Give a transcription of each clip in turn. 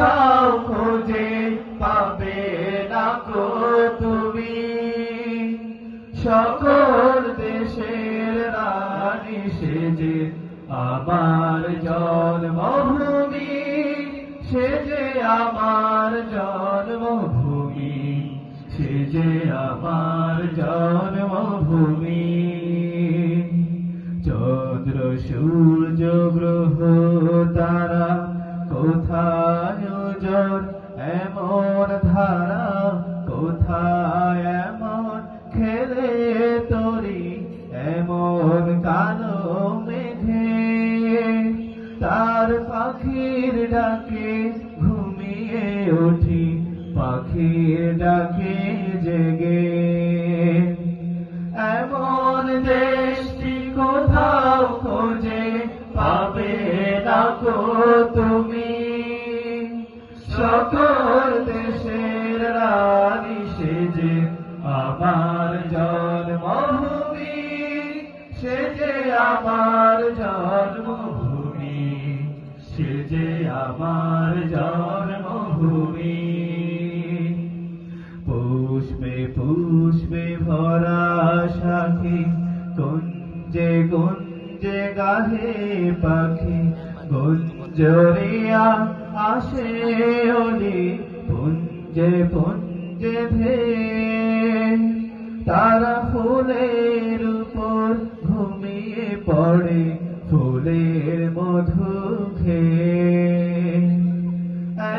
কোথাও খোঁজে পাবে না কো তুমি। সকল দেশের রানী সেজে আমার জন্মভূমি সেজে আমার জন্মভূমি সেজে আমার জন্মভূমি। চন্দ্র, সূর্য, গ্রহ, তারা কোথায় জন এমন ধারা? কোথায় এমন খেলে তরি? এমন কালো মেঘে তার পাখির ডাকে ঘুমিয়ে উঠি, পাখির ডাকে জেগে। এমন দেশটি কোথাও খোঁজে পাবে না সেজে আমার জন্মভূমি, সেজে আমার জন্মভূমি। পুষ্পে পুষ্পে ভরা সাখী কুঞ্জে কুঞ্জে গাহে পাখি, গুঞ্জরিয়া আসে ওলি পুঞ্জে পুঞ্জে ধে তারা পড়ে ফুলের মধু খেয়ে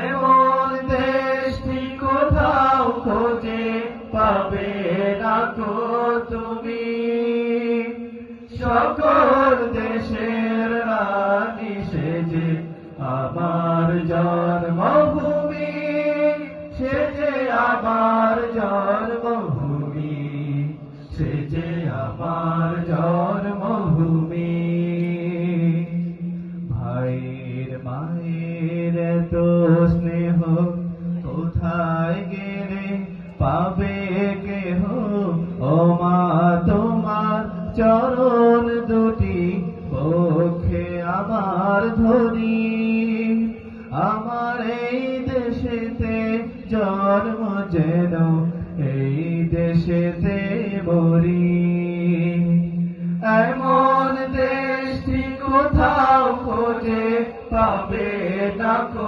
এমন দেশটি কোথাও খোঁজে পাবে না তো তুমি। সকল দেশের রানী সেজে আমার জন্মভূমি কোথায় পাবে কেহ? ও মা, তোমার চরণ দুটি পক্ষে আমার ধরি আমার এই দেশেতে জন্ম যেন, এই দেশেতে মরি। এমন দেশটি কোথাও খোঁজে পাবে না কো